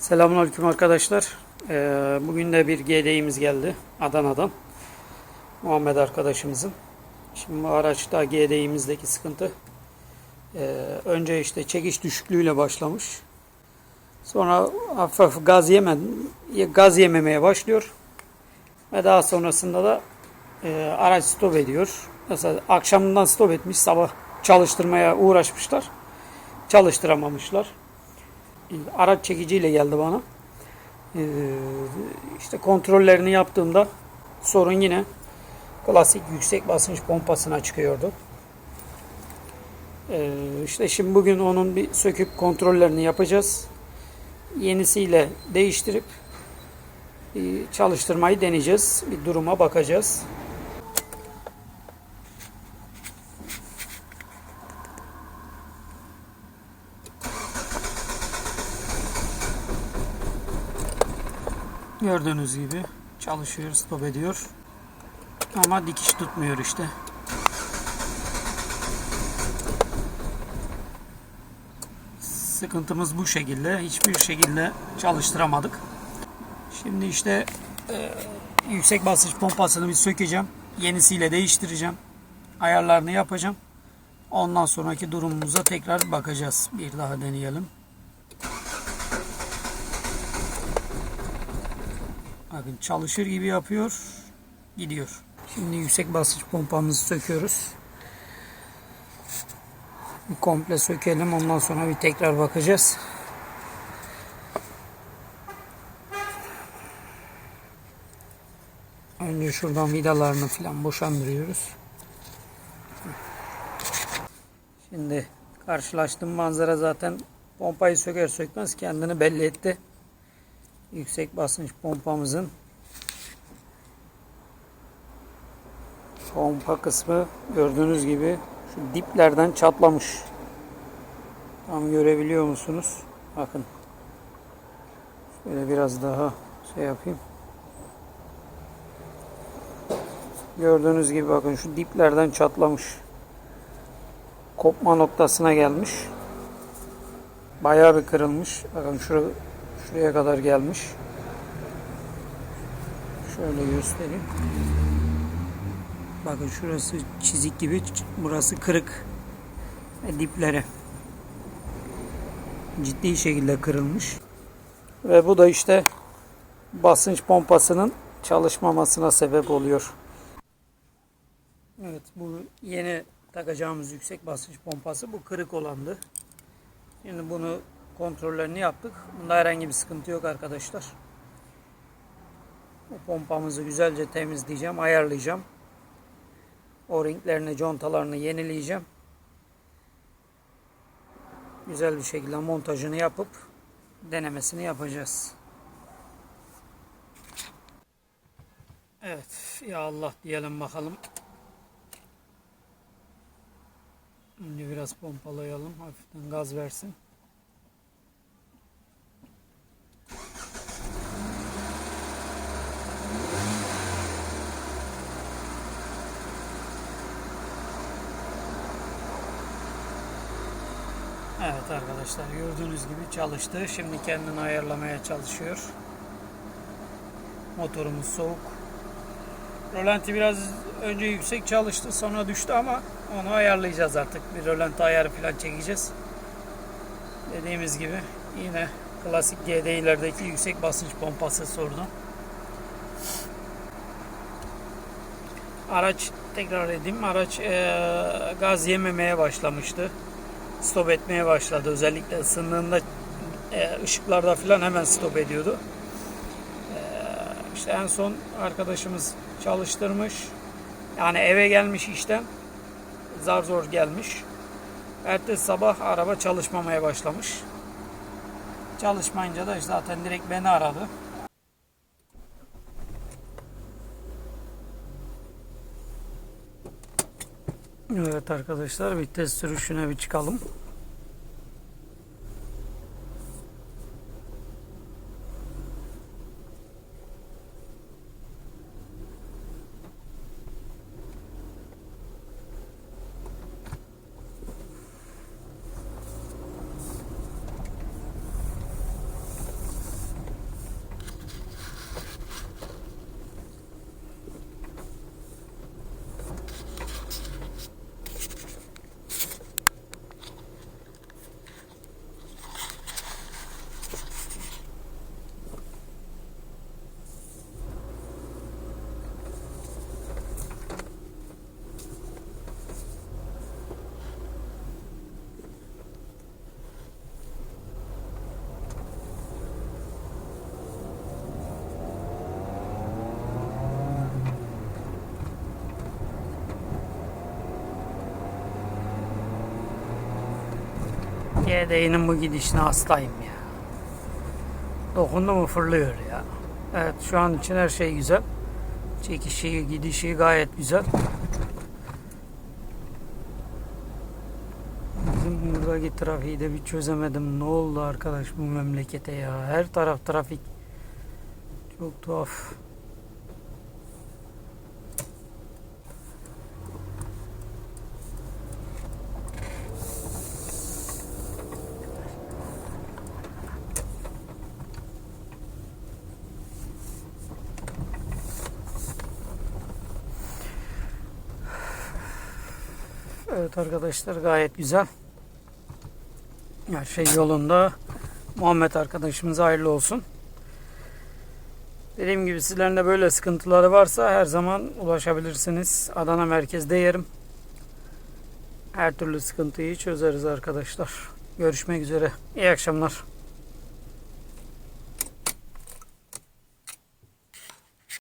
Selamünaleyküm arkadaşlar. Ee, bugün de bir GD'imiz geldi Adana'dan. Muhammed arkadaşımızın. Şimdi bu araçta GD'imizdeki sıkıntı ee, önce işte çekiş düşüklüğüyle başlamış. Sonra hafif hafif gaz yeme, gaz yememeye başlıyor. Ve daha sonrasında da ee, araç stop ediyor. Mesela akşamından stop etmiş, sabah çalıştırmaya uğraşmışlar. Çalıştıramamışlar araç çekiciyle geldi bana. Ee, işte kontrollerini yaptığımda sorun yine klasik yüksek basınç pompasına çıkıyordu. Ee, işte şimdi bugün onun bir söküp kontrollerini yapacağız. Yenisiyle değiştirip e, çalıştırmayı deneyeceğiz. Bir duruma bakacağız. Gördüğünüz gibi çalışıyor, stop ediyor. Ama dikiş tutmuyor işte. Sıkıntımız bu şekilde. Hiçbir şekilde çalıştıramadık. Şimdi işte e, yüksek basınç pompasını bir sökeceğim. Yenisiyle değiştireceğim. Ayarlarını yapacağım. Ondan sonraki durumumuza tekrar bakacağız. Bir daha deneyelim. Bakın çalışır gibi yapıyor. Gidiyor. Şimdi yüksek basınç pompamızı söküyoruz. Bir komple sökelim. Ondan sonra bir tekrar bakacağız. Önce şuradan vidalarını falan boşandırıyoruz. Şimdi karşılaştığım manzara zaten pompayı söker sökmez kendini belli etti yüksek basınç pompamızın pompa kısmı gördüğünüz gibi şu diplerden çatlamış. Tam görebiliyor musunuz? Bakın. Şöyle biraz daha şey yapayım. Gördüğünüz gibi bakın şu diplerden çatlamış. Kopma noktasına gelmiş. Bayağı bir kırılmış. Bakın şurada Şuraya kadar gelmiş. Şöyle göstereyim. Bakın şurası çizik gibi. Burası kırık. Ve dipleri. Ciddi şekilde kırılmış. Ve bu da işte basınç pompasının çalışmamasına sebep oluyor. Evet bu yeni takacağımız yüksek basınç pompası bu kırık olandı. Şimdi bunu kontrollerini yaptık. Bunda herhangi bir sıkıntı yok arkadaşlar. Bu pompamızı güzelce temizleyeceğim, ayarlayacağım. O-ringlerini, contalarını yenileyeceğim. Güzel bir şekilde montajını yapıp denemesini yapacağız. Evet, ya Allah diyelim bakalım. Önce biraz pompalayalım, hafiften gaz versin. Evet arkadaşlar gördüğünüz gibi çalıştı. Şimdi kendini ayarlamaya çalışıyor. Motorumuz soğuk. Rolanti biraz önce yüksek çalıştı sonra düştü ama onu ayarlayacağız artık. Bir rolanti ayarı falan çekeceğiz. Dediğimiz gibi yine klasik GD'lerdeki yüksek basınç pompası sordu. Araç tekrar edeyim araç e, gaz yememeye başlamıştı stop etmeye başladı. Özellikle ısındığında e, ışıklarda falan hemen stop ediyordu. E, işte en son arkadaşımız çalıştırmış. Yani eve gelmiş işten. Zar zor gelmiş. Ertesi sabah araba çalışmamaya başlamış. Çalışmayınca da zaten direkt beni aradı. Evet arkadaşlar bir test sürüşüne bir çıkalım. GD'nin bu gidişine hastayım ya. Dokundu mu fırlıyor ya. Evet şu an için her şey güzel. Çekişi, gidişi gayet güzel. Bizim buradaki trafiği de bir çözemedim. Ne oldu arkadaş bu memlekete ya? Her taraf trafik. Çok tuhaf. Evet arkadaşlar gayet güzel. Her şey yolunda. Muhammed arkadaşımıza hayırlı olsun. Dediğim gibi sizlerin de böyle sıkıntıları varsa her zaman ulaşabilirsiniz. Adana merkezde yerim. Her türlü sıkıntıyı çözeriz arkadaşlar. Görüşmek üzere. İyi akşamlar.